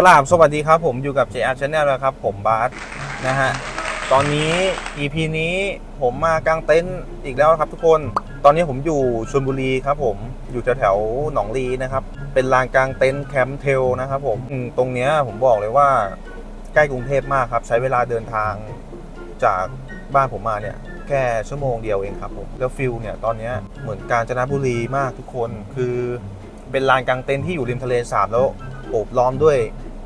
กราบสวัสดีครับผมอยู่กับ JR Channel แล้วครับ ผมบาสนะฮะตอนนี้ EP นี้ผมมากางเต็นท์อีกแล้วครับทุกคน ตอนนี้ผมอยู่ชลบุรีครับผมอยู่แถวๆหนองลีนะครับ เป็นลานกางเต็นท์แคมป์เทลนะครับผมตรงเนี้ยผมบอกเลยว่าใกล้กรุงเทพมากครับ ใช้เวลาเดินทางจากบ้านผมมาเนี่ยแค่ชั่วโมงเดียวเองครับผมแล้วฟิลเนี่ยตอนนี้เหมือนกาญจนบุรีมากทุกคนคือเป็นลานกางเต็นท์ที่อยู่ริมทะเลสาบแล้วโอบล้อมด้วย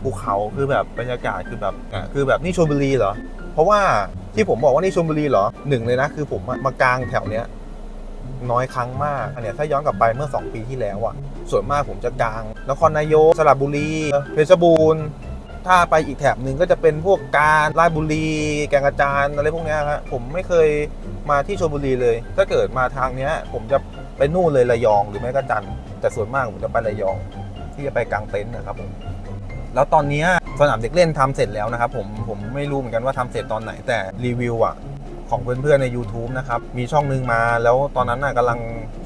ภูเขาคือแบบบรรยากาศคือแบบอะคือแบบนี่ชลบุรีเหรอ เพราะว่าที่ผมบอกว่านี่ชลบุรีเหรอหนึ่งเลยนะคือผมอะมากลางแถวเนี้ยน้อยครั้งมากอันเนี้ยถ้าย้อนกลับไปเมื่อ 2 ปีที่แล้วอะส่วนมากผมจะกลางนครนายกสระบุรีเพชรบูรณ์ถ้าไปอีกแถบหนึ่งก็จะเป็นพวกการราชบุรี แกงกระจานอะไรพวกเนี้ยครับผมไม่เคยมาที่ชลบุรีเลย ถ้าเกิดมาทางเนี้ย ผมจะไปนู่นเลยระยองหรือไม่ก็จันทร์แต่ส่วนมากผมจะไประยอง ที่จะไปกางเต็นท์นะครับผม แล้วตอนนี้สนามเด็กเล่นทำเสร็จแล้วนะครับผมผมไม่รู้เหมือนกันว่าทำเสร็จตอนไหนแต่รีวิวอะของเพื่อนๆใน YouTube นะครับ มีช่องหนึงมาแล้วตอนนั้นน่ะกำลัง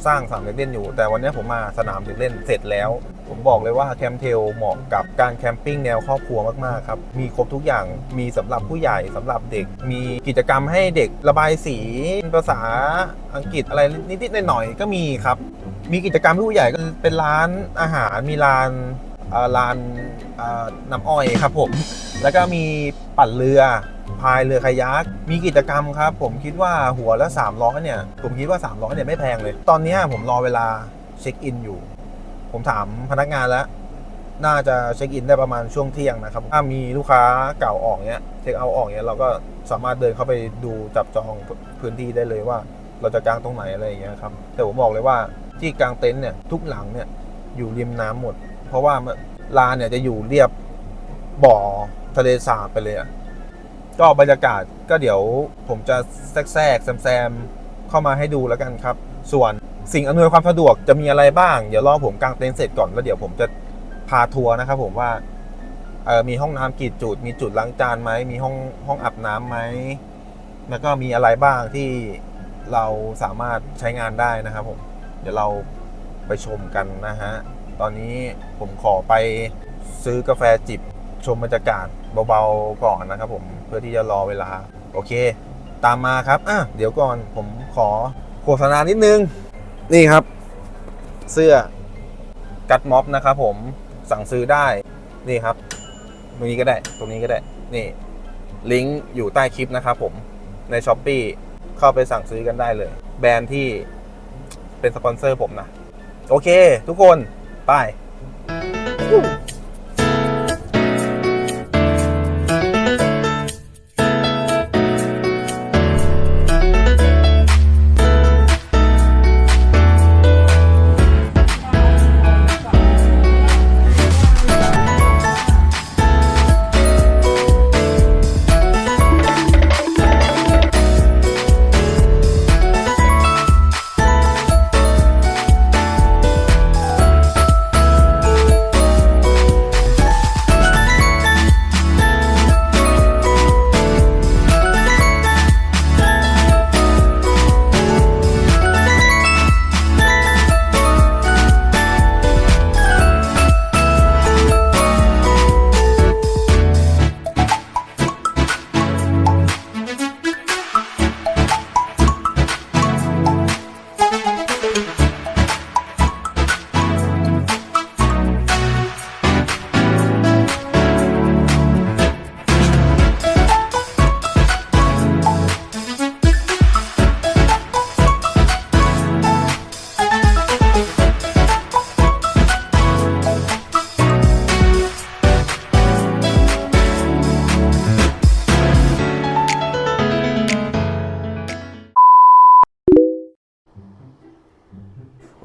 สร้างสนามเด็กเล่นอยู่ แต่วันนี้ผมมาสนามเด็กเล่นเสร็จแล้ว ผมบอกเลยว่าแคมเทลเหมาะกับการแคมปิ้งแนวครอบครัวมากๆครับ มีครบทุกอย่างมีสำหรับผู้ใหญ่สำหรับเด็ก มีกิจกรรมให้เด็กระบายสีภาษาอังกฤษอะไรนิดๆหน่อยๆก็มีครับ มีกิจกรรมให้ผู้ใหญ่ก็เป็นร้านอาหารมีร้าน เอ่อร้านน้ำอ้อยครับผม แล้วก็มีปั่นเรือพายเรือคายักมีกิจกรรมครับ ผมคิดว่าหัวละ300เนี่ย ผมคิดว่า300เนี่ยไม่แพงเลย ตอนนี้ผมรอเวลาเช็คอินอยู่ ผมถามพนักงานแล้ว น่าจะเช็คอินได้ประมาณช่วงเที่ยงนะครับ ถ้ามีลูกค้าเก่าออกเนี้ยเช็คเอาออกเนี้ยเราก็สามารถเดินเข้าไปดูจับจองพื้นที่ได้เลยว่า เราจะกางตรงไหนอะไรอย่างเงี้ยครับ แต่ผมบอกเลยว่าที่กางเต็นท์เนี่ยทุกหลังเนี่ยอยู่ริมน้ำหมด เพราะว่าลานเนี่ยจะอยู่เรียบบ่อทะเลสาบไปเลยอะก็บรรยากาศก็เดี๋ยวผมจะแทรกแทรกแซมๆเข้ามาให้ดูแล้วกันครับ ส่วนสิ่งอำนวยความสะดวกจะมีอะไรบ้าง เดี๋ยวรอผมกางเต็นท์เสร็จก่อนแล้วเดี๋ยวผมจะพาทัวร์นะครับผมว่าเออมีห้องน้ำกี่จุด มีจุดล้างจานไหม มีห้องห้องอาบน้ำไหม แล้วก็มีอะไรบ้างที่เราสามารถใช้งานได้นะครับผม เดี๋ยวเราไปชมกันนะฮะ ตอนนี้ผมขอไปซื้อกาแฟจิบชมบรรยากาศเบาๆก่อนนะครับผมเพื่อที่จะรอเวลา โอเค ตามมาครับอะเดี๋ยวก่อนผมขอโฆษณานิดนึง นี่ครับ เสื้อกัดม็อบนะครับผมสั่งซื้อได้นี่ครับ ตรงนี้ก็ได้ตรงนี้ก็ได้นี่ลิงก์อยู่ใต้คลิปนะครับผมในช้อปปีเข้าไปสั่งซื้อกันได้เลย แบรนด์ที่เป็นสปอนเซอร์ผมนะ โอเค ทุกคน ไ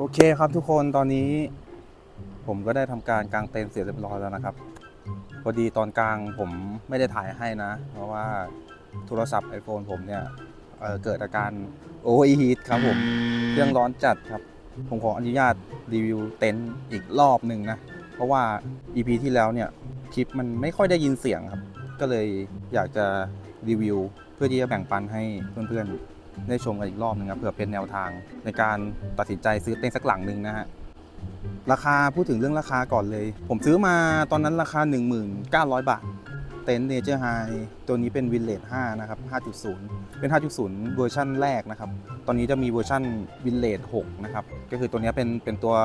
โอเคครับทุกคนตอนนี้ ผมก็ได้ทำการกางเต็นท์เสร็จเรียบร้อยแล้วนะครับพอดีตอนกลางผมไม่ได้ถ่ายให้นะ เพราะว่าโทรศัพท์ iPhone ผมเนี่ยเเกิดอาการโอเวอร์ฮีทครับผมเครื่องร้อนจัดครับ ผมขออนุญาตรีวิวเต็นท์อีกรอบหนึ่งนะ เพราะว่า EP ที่แล้วเนี่ยคลิปมันไม่ค่อยได้ยินเสียงครับ ก็เลยอยากจะรีวิว เพื่อที่จะแบ่งปันให้เพื่อนๆ ได้ชมกันอีกรอบหนึงครับเผื่อเป็นแนวทางในการตัดสินใจซื้อเต็นท์สักหลังหนึ่งนะฮะราคาพูดถึงเรื่องราคาก่อนเลย ผมซื้อมาตอนนั้นราคา 1900 บาท เต็นท์เนเจอร์ไฮตัวนี้เป็นวินเลจ5นะครับ 5.0 เป็น 5.0 เวอร์ชั่นแรกนะครับ ตอนนี้จะมีเวอร์ชั่นวินเลจ6นะครับ ก็คือตัวนี้เป็นเป็นตัว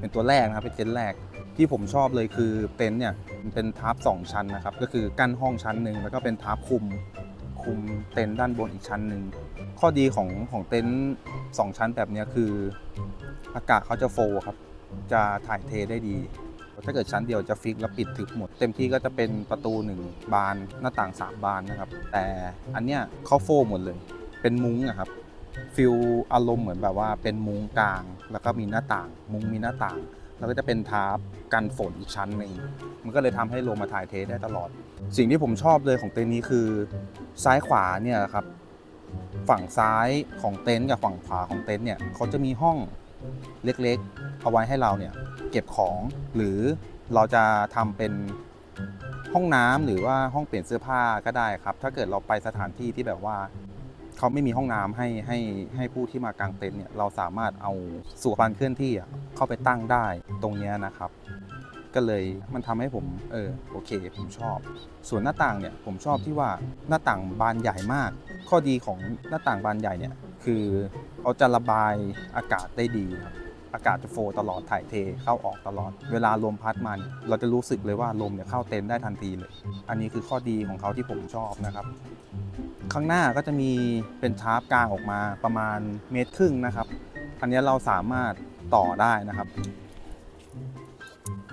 เป็นตัวแรกนะครับ เป็นเต็นท์แรกที่ผมชอบเลยคือเต็นท์เนี่ยมันเป็นทาร์ป2ชั้นนะครับ ก็คือกั้นห้องชั้นหนึ่งแล้วก็เป็นทาร์ปคุม คุมเต็นท์ด้านบนอีกชั้นหนึ่ง ข้อดีของของเต็นท์สองชั้นแบบนี้คือ อากาศเขาจะโฟว์ครับ จะถ่ายเทได้ดี ถ้าเกิดชั้นเดียวจะฟิกแล้วปิดทึบหมด เต็มที่ก็จะเป็นประตูหนึ่งบานหน้าต่าง 3 บานนะครับ แต่อันเนี้ยเขาโฟว์หมดเลย เป็นมุ้งอะครับฟิลอารมณ์เหมือนแบบว่าเป็นมุ้งกลาง แล้วก็มีหน้าต่าง มุ้งมีหน้าต่าง แล้วก็จะเป็นทาร์ปกันฝนอีกชั้นหนึ่งมันก็เลยทำให้ลมมาถ่ายเทได้ตลอด สิ่งที่ผมชอบเลยของเต็นท์นี้คือซ้ายขวาเนี่ยครับฝั่งซ้ายของเต็นท์กับฝั่งขวาของเต็นท์เนี่ยเขาจะมีห้องเล็กๆ เอาไว้ให้เราเนี่ยเก็บของหรือเราจะทำเป็นห้องน้ำหรือว่าห้องเปลี่ยนเสื้อผ้าก็ได้ครับ ถ้าเกิดเราไปสถานที่ที่แบบว่า เขาไม่มีห้องน้ำให้ให้ให้ผู้ที่มากางเต็นท์เนี่ยเราสามารถเอาสุขภัณฑ์เคลื่อนที่เข้าไปตั้งได้ตรงนี้นะครับ ก็เลยมันทำให้ผมเออโอเค ผมชอบ ส่วนหน้าต่างเนี่ยผมชอบที่ว่าหน้าต่างบานใหญ่มาก ข้อดีของหน้าต่างบานใหญ่เนี่ยคือเขาจะระบายอากาศได้ดีครับ อากาศจะโฟล์ตลอดถ่ายเทเข้าออกตลอด เวลาลมพัดมาเนี่ยเราจะรู้สึกเลยว่าลมเนี่ยเข้าเต็นท์ได้ทันทีเลย อันนี้คือข้อดีของเขาที่ผมชอบนะครับ ข้างหน้าก็จะมีเป็นทาร์ปกลางออกมาประมาณเมตรครึ่งนะครับ อันนี้เราสามารถต่อได้นะครับ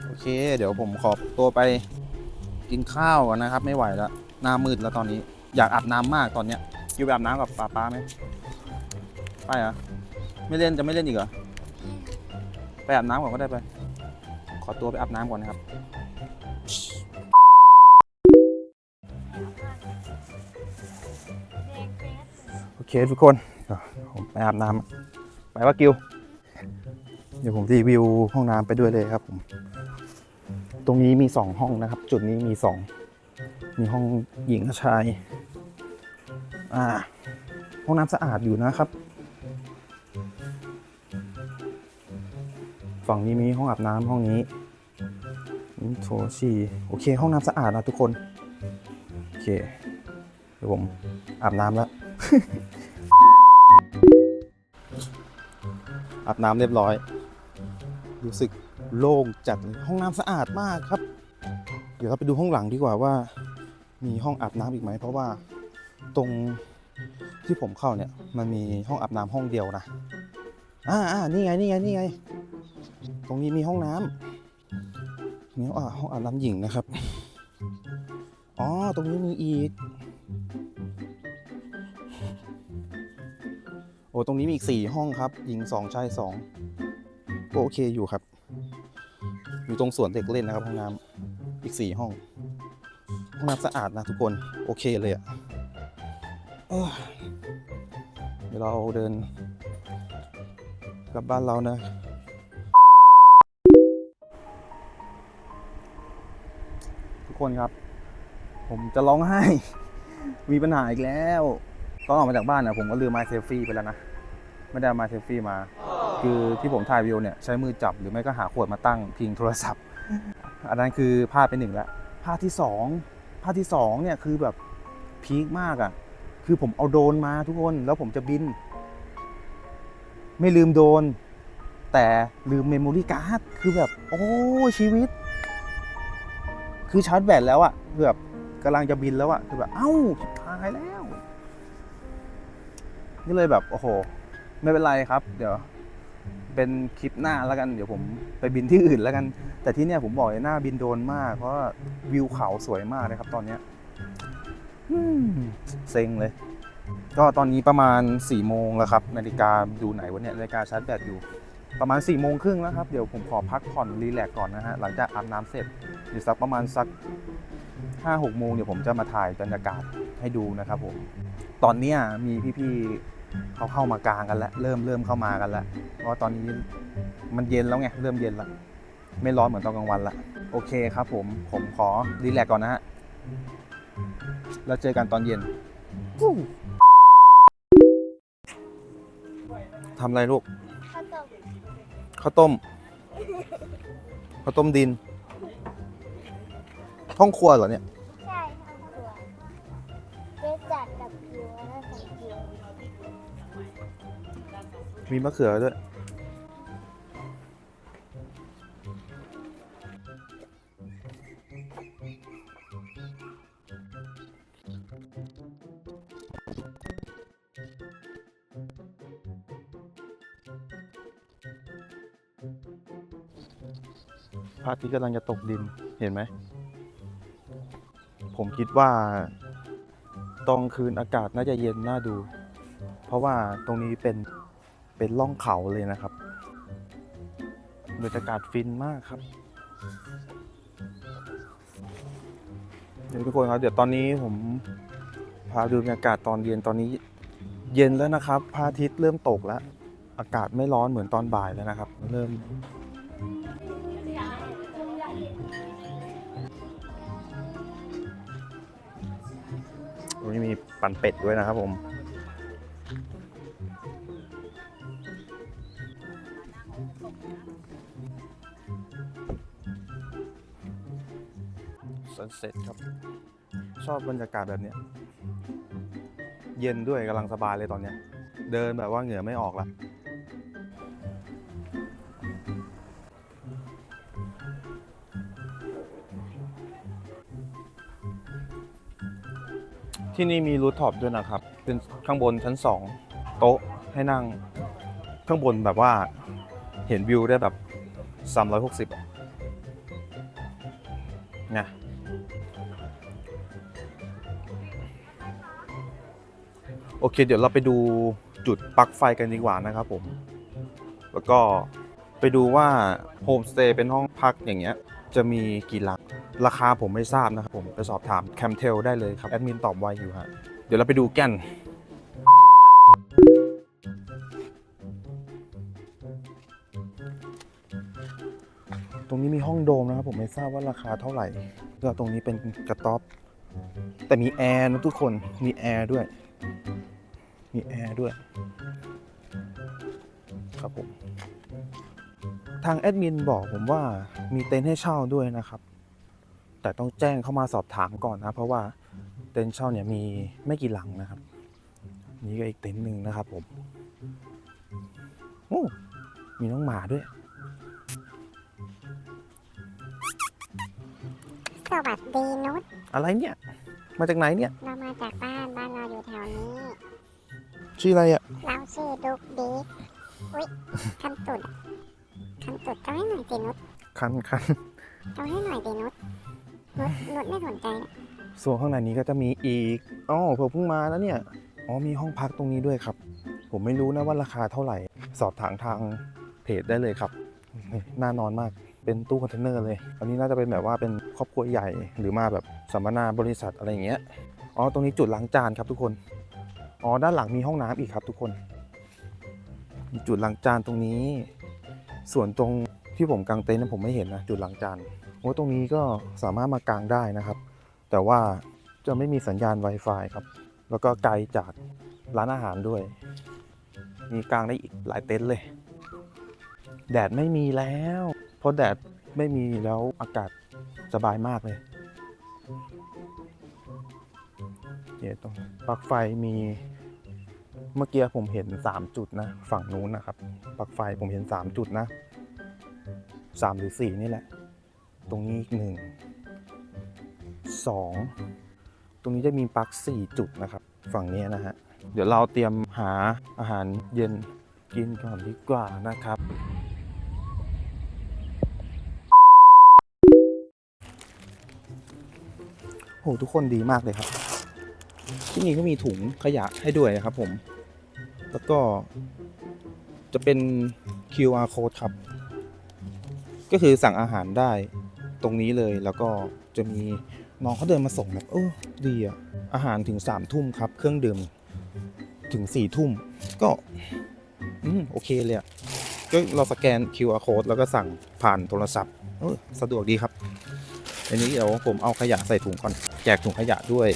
โอเค เดี๋ยวผมขอตัวไปกินข้าวก่อนนะครับ ไม่ไหวแล้วหน้ามืดแล้วตอนนี้อยากอาบน้ำมากตอนเนี้ยอยู่ไปอาบน้ำกับป้าป้าไหมไปเหรอไม่เล่นจะไม่เล่นอีกเหรอ ไปอาบน้ำก่อนก็ได้ไป ขอตัวไปอาบน้ำก่อนนะครับ โอเคทุกคนผมไปอาบน้ำไปว่ากิว เดี๋ยวผมรีวิวห้องน้ำไปด้วยเลยครับผม ตรงนี้มีสองห้องนะครับ จุดนี้มีสอง มีห้องหญิงกับชาย อ่า ห้องน้ำสะอาดอยู่นะครับ ฝั่งนี้มีห้องอาบน้ำห้องนี้โถฉี่โอเค ห้องน้ำสะอาดนะทุกคน โอเค เดี๋ยวผมอาบน้ำแล้ว อาบน้ำเรียบร้อย รู้สึกโล่งจัดเลยห้องน้ำสะอาดมากครับ เดี๋ยวเราไปดูห้องหลังดีกว่าว่า มีห้องอาบน้ำอีกไหม เพราะว่าตรงที่ผมเข้าเนี่ย มันมีห้องอาบน้ำห้องเดียวนะ อ่าอ่านี่ไง นี่ไง นี่ไง ตรงนี้มีห้องน้ำมีอ่าห้องอาบน้ำหญิงนะครับ อ๋อ ตรงนี้มีอีก โอ้ ตรงนี้มีอีกสี่ห้องครับ หญิงสองชายสองก็โอเคอยู่ครับ อยู่ตรงสวนเด็กเล่นนะครับห้องน้ำอีกสี่ห้อง ห้องน้ำสะอาดนะทุกคน โอเคเลยอะเอ้อเดี๋ยวเราเดินกลับบ้านเรานะ คนครับ ผมจะร้องไห้ มีปัญหาอีกแล้วตอนออกมาจากบ้านนะผมก็ลืมไม้เซลฟี่ไปแล้วนะ ไม่ได้เอาไม้เซลฟี่มา คือที่ผมถ่ายวิวเนี่ยใช้มือจับหรือไม่ก็หาขวดมาตั้งพิงโทรศัพท์ อันนั้นคือพลาดไปหนึ่งแล้วพลาดที่สองพลาดที่สองเนี่ยคือแบบพีคมากอะ่ะ คือผมเอาโดนมาทุกคนแล้วผมจะบิน ไม่ลืมโดน แต่ลืมเมมโมรี่การ์ดคือแบบ โอ้ชีวิต คือชาร์จแบตแล้วอะคือแบบกำลังจะบินแล้วอะคือแบบเอ้าตายแล้ว นี่เลยแบบโอ้โห ไม่เป็นไรครับ เดี๋ยว เป็นคลิปหน้าแล้วกัน เดี๋ยวผมไปบินที่อื่นแล้วกัน แต่ที่เนี่ยผมบอกเลยหน้าบินโดนมาก เพราะวิวเขาสวยมากเลยครับ ตอนเนี้ยเซ็งเลย ก็ตอนนี้ประมาณ4ี่โมงแล้วครับ นาฬิกาดูไหนวะเนี่ยนาฬิกาชาร์จแบตอยู่ ประมาณ4ี่โมงครึ่งแล้วครับ เดี๋ยวผมขอพักผ่อนรีแลกซ์ก่อนนะฮะ หลังจากอาบน้ำเสร็จเดี๋ยวสักประมาณสักห้าหกโมงเดี๋ยวผมจะมาถ่ายบรรยากาศให้ดูนะครับผม ตอนนี้มีพี่ๆเขาเข้ามากลางกันแล้ว เริ่มเริ่มเข้ามากันแล้ว เพราะตอนนี้มันเย็นแล้วไง เริ่มเย็นแล้วไม่ร้อนเหมือนตอนกลางวันละ โอเคครับผม ผมขอรีแลกซ์ก่อนนะฮะ แล้วเจอกันตอนเย็นทำอะไรลูก ข้าวต้มข้าวต้มข้าวต้มดิน ห้องครัวเหรอเนี่ย ใช่ค่ะตัวเจ๊จัดกับคิวแล้วใส่คิวมีมะเขือด้วย พระอาทิตย์กำลังจะตกดินเห็นไหม ผมคิดว่าตอนคืนอากาศน่าจะเย็นน่าดู เพราะว่าตรงนี้เป็นเป็นล่องเขาเลยนะครับบรรยากาศฟินมากครับเดี๋ยวทุกคนครับเดี๋ยวตอนนี้ผมพาดูบรรยากาศตอนเย็นตอนนี้ เย็นแล้วนะครับพระอาทิตย์เริ่มตกแล้ว อากาศไม่ร้อนเหมือนตอนบ่ายแล้วนะครับ เริ่ม ปั่นเป็ดด้วยนะครับผม สันเซ็ตครับ ชอบบรรยากาศแบบเนี้ยเย็นด้วยกำลังสบายเลยตอนเนี้ยเดินแบบว่าเหงื่อไม่ออกละ ที่นี่มีรูทท็อปด้วยนะครับ เป็นข้างบนชั้นสองโต๊ะให้นั่ง ข้างบนแบบว่าเห็นวิวได้แบบ 360อะโอเค เดี๋ยวเราไปดูจุดปลั๊กไฟกันดีกว่านะครับผม แล้วก็ไปดูว่าโฮมสเตย์เป็นห้องพักอย่างเงี้ย จะมีกี่หลักราคาผมไม่ทราบนะครับผมไปสอบถามแคมเทลได้เลยครับ แอดมินตอบไวอยู่ฮะ เดี๋ยวเราไปดูกันตรงนี้มีห้องโดมนะครับผมไม่ทราบว่าราคาเท่าไหร่แล้วตรงนี้เป็นกระต๊อบ แต่มีแอร์นะทุกคนมีแอร์ด้วย มีแอร์ด้วย ครับผม ทางแอดมินบอกผมว่ามีเต็นท์ให้เช่าด้วยนะครับ แต่ต้องแจ้งเข้ามาสอบถามก่อนนะ เพราะว่าเต็นท์เช่าเนี่ยมีไม่กี่หลังนะครับ นี่ก็อีกเต็นท์หนึ่งนะครับผมโอ้มีน้องหมาด้วย สวัสดีนุชอะไรเนี่ย มาจากไหนเนี่ย เรามาจากบ้านบ้านเราอยู่แถวนี้ ชื่ออะไรอะเราชื่อดุกดิกอุ้ยคันตุด คันตุดก็ให้หน่อยสินุชคันคันก็ให้หน่อยสินุชนุชนุชไม่สนใจนะส่วนข้างในนี้ก็จะมีอีกอ๋อผมเพิ่งมาแล้วเนี่ย อ๋อมีห้องพักตรงนี้ด้วยครับ ผมไม่รู้นะว่าราคาเท่าไหร่ สอบถามทางเพจได้เลยครับนี่น่านอนมาก เป็นตู้คอนเทนเนอร์เลย อันนี้น่าจะเป็นแบบว่าเป็นครอบครัวใหญ่หรือมาแบบสัมมนาบริษัทอะไรอย่างเงี้ย อ๋อตรงนี้จุดล้างจานครับทุกคน อ๋อด้านหลังมีห้องน้ำอีกครับทุกคนมีจุดล้างจานตรงนี้ ส่วนตรงที่ผมกางเต็นท์นะผมไม่เห็นนะจุดหล้างจานโอ้ตรงนี้ก็สามารถมากางได้นะครับ แต่ว่าจะไม่มีสัญญาณ Wi-Fi ครับ แล้วก็ไกลจากร้านอาหารด้วย มีกลางได้อีกหลายเต็นท์เลย แดดไม่มีแล้วเพราะแดดไม่มีแล้วอากาศสบายมากเลยเนี่ยตรงปลั๊กไฟมี เมื่อกี้ผมเห็น 3 จุดนะ ฝั่งนู้นนะครับปลั๊กไฟผมเห็น 3 จุดนะ 3 หรือ 4 นี่แหละ ตรงนี้อีกหนึ่งสองตรงนี้จะมีปลั๊กสี่จุดนะครับ ฝั่งนี้นะฮะ เดี๋ยวเราเตรียมหาอาหารเย็นกินก่อนดีกว่านะครับ โห ทุกคนดีมากเลยครับ ที่นี่ก็มีถุงขยะให้ด้วยนะครับผม แล้วก็จะเป็น QR code ครับ ก็คือสั่งอาหารได้ตรงนี้เลยแล้วก็จะมีน้องเขาเดินมาส่งแบบเออดีอะอาหารถึง3ามทุ่มครับ เครื่องดื่มถึง4ี่ทุ่มก็อืมโอเคเลยอะก็เราสแกน QR code แล้วก็สั่งผ่านโทรศัพท์เออสะดวกดีครับ อันนี้เดี๋ยวผมเอาขยะใส่ถุงก่อน แจกถุงขยะด้วย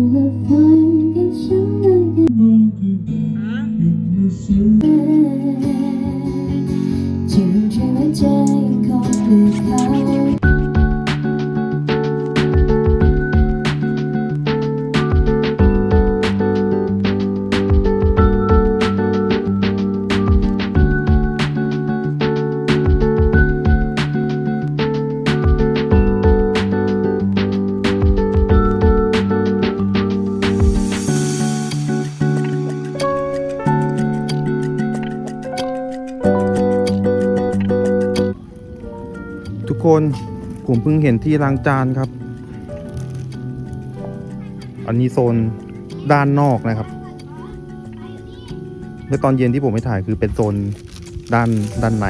the. ผมเพิ่งเห็นที่ล้างจานครับ อันนี้โซนด้านนอกนะครับเมื่อตอนเย็นที่ผมไปถ่ายคือเป็นโซนด้านด้านใน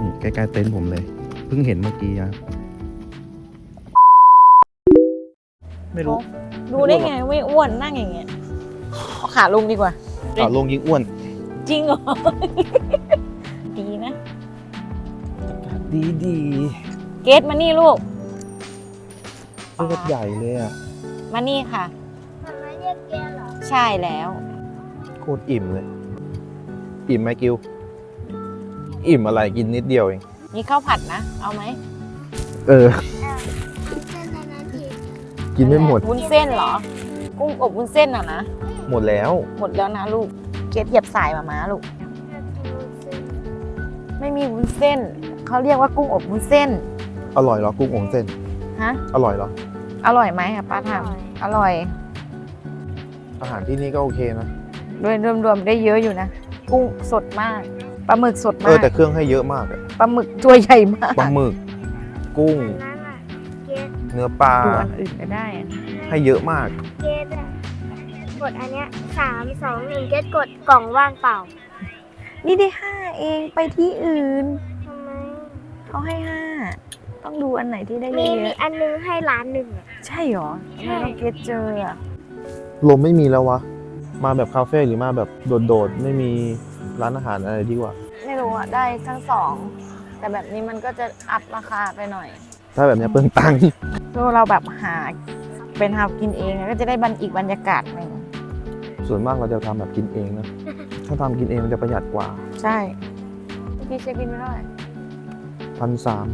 นี่ใกล้ๆเต็นท์ผมเลย เพิ่งเห็นเมื่อกี้ครับไม่รู้ ดูได้ไงไม่อ้วนนั่งอย่างเงี้ยเอาขาลงดีกว่า ขาลงยิ่งอ้วน จริงเหรอ ดีดีเกตมานี่ลูกโคตรใหญ่เลยอะมานี่ค่ะมันไม่เรียกแกเหรอ ใช่แล้วโคตรอิ่มเลย อิ่มไหมกิว อิ่มอะไรกินนิดเดียวเอง มีข้าวผัดนะ เอาไหม เออเส้นนั้นนะทีกินไม่หมด วุ้นเส้นเหรอ กุ้งอบวุ้นเส้นอะนะ หมดแล้ว หมดแล้วนะลูก เกตเหยียบสายมาม้าลูก ไม่มีวุ้นเส้น เขาเรียกว่ากุ้งอบวุ้นเส้น อร่อยเหรอกุ้งองเส้น ฮะ อร่อยเหรอ อร่อยไหมอะป้าถามอร่อย อาหารที่นี่ก็โอเคนะ โดยรวมๆได้เยอะอยู่นะ กุ้งสดมาก ปลาหมึกสดเอมาอก แต่เครื่องให้เยอะมากอะปลาหมึกตัวใหญ่มาก ปลาหมึก กุ้ง นั่นอะเกตเนื้อปลา ดูอันอื่นก็ได้อะให้เยอะมาก เกตอะกดอันเนี้ยสามสองหนึ่งเกตกดกล่องว่างเปล่า นี่ได้ห้าเองไปที่อื่นทำไม เขาให้ห้าต้องดูอันไหนที่ได้เยมีมีอะอันนึงให้ล้านหนึ่งอะๆใช่หรอทำไมต้องเกตเจออะลมไม่มีแล้ววะ มาแบบคาเฟ่หรือมาแบบโดดๆ ไม่มีร้านอาหารอะไรดีกว่า ไม่รู้อะได้ทั้งสอง แต่แบบนี้มันก็จะอัพราคาไปหน่อยถ้าแบบเนี้ยเปลืองตังค์ ถ้าเราแบบหาเป็นทำกินเองก็จะได้บรรอีกบรรยากาศหนึ่งส่วนมากเราจะทำแบบกินเองนะ ถ้าทำกินเองมันจะประหยัดกว่า ใช่พี่เช็คบินไปเท่าไหร่ พันสาม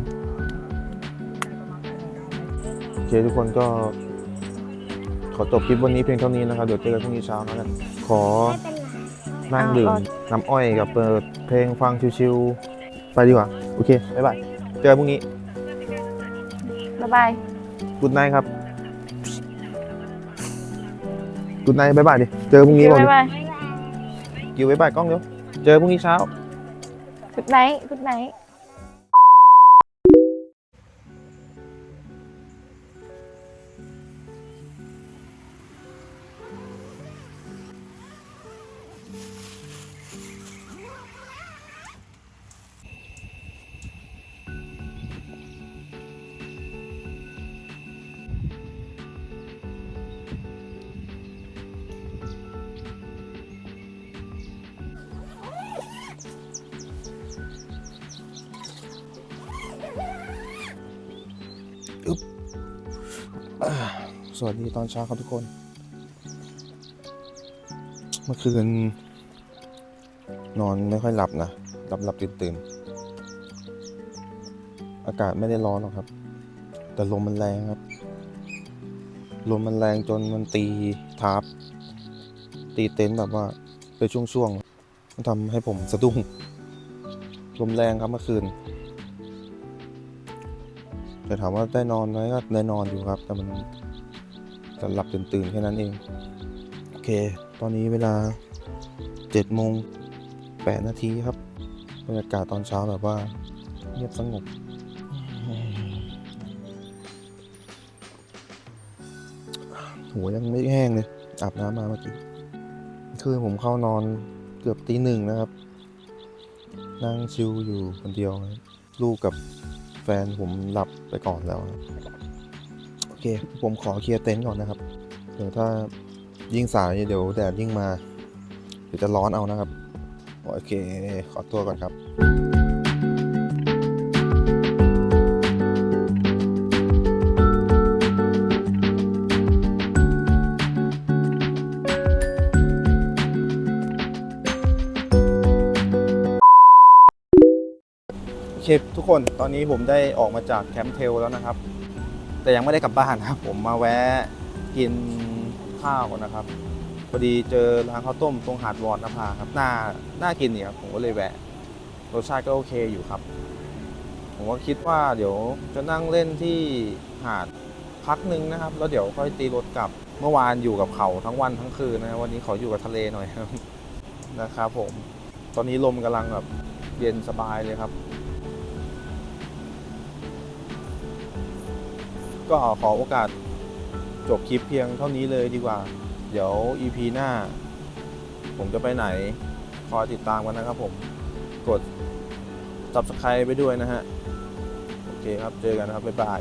โอเคทุกคนก็ ขอจบคลิปวันนี้เพียงเท่านี้นะครับ เดี๋ยวเจอกันพรุ่งนี้เช้านะกันขอไม่เป็นไรนั่งดื่มน้ำอ้อยกับเปิดเพลงฟังชิวๆไปดีกว่า โอเค บ๊ายบาย เจอกันพรุ่งนี้ บ๊ายบายกุดไนครับกุดไนบ๊ายบายดิ เจอพรุ่งนี้บอกบ๊าดิยบายอยู่บ๊ายบายกล้องเดี๋ยวเจอพรุ่งนี้เช้า กุดไนท์กุดไน สวัสดีตอนเช้าครับทุกคน เมื่อคืน นอนไม่ค่อยหลับนะหลับหลับตื่นตื่นอากาศไม่ได้ร้อนหรอกครับ แต่ลมมันแรงครับ ลมมันแรงจนมันตีทับตีเต็นท์แบบว่าเป็นช่วงๆมันทำให้ผมสะดุ้งลมแรงครับเมื่อคืนแต่ถามว่าได้นอนไหมก็ได้นอนอยู่ครับ แต่มัน แต่หลับตื่นตื่นๆแค่นั้นเอง โอเค ตอนนี้เวลาเจ็ดโมงแปดนาทีครับบรรยากาศตอนเช้าแบบว่าเงียบสงบหัวยังไม่แห้งเลยอาบน้ำมาเมื่อกี้คือผมเข้านอนเกือบตีหนึ่งนะครับ นั่งชิลอยู่คนเดียว ลูกกับแฟนผมหลับไปก่อนแล้ว เคผมขอเคลียร์เต็นท์ก่อนนะครับ เดี๋ยวถ้ายิ่งสายเดี๋ยวแดดยิ่งมาเดี๋ยวจะร้อนเอานะครับ โอเค ขอตัวก่อนครับโอเคทุกคนตอนนี้ผมได้ออกมาจากแคมป์เทลแล้วนะครับ แต่ยังไม่ได้กลับบ้านนะครับ ผมมาแวะกินข้าวก่อนนะครับพอดีเจอร้านข้าวต้มตรงหาดวอนนภาครับน่าน่ากินเนี่ยครับผมก็เลยแวะรสชาติก็โอเคอยู่ครับ ผมก็คิดว่าเดี๋ยวจะนั่งเล่นที่หาดพักหนึ่งนะครับ แล้วเดี๋ยวค่อยตีรถกลับเมื่อวานอยู่กับเขาทั้งวันทั้งคืนนะวันนี้ขออยู่กับทะเลหน่อยนะครับผม ตอนนี้ลมกำลังแบบเย็นสบายเลยครับ ก็ขอโอกาสจบคลิปเพียงเท่านี้เลยดีกว่า เดี๋ยว EP หน้า ผมจะไปไหน คอยติดตามกันนะครับผม กด subscribe ไปด้วยนะฮะ โอเคครับ เจอกันครับ บ๊ายบาย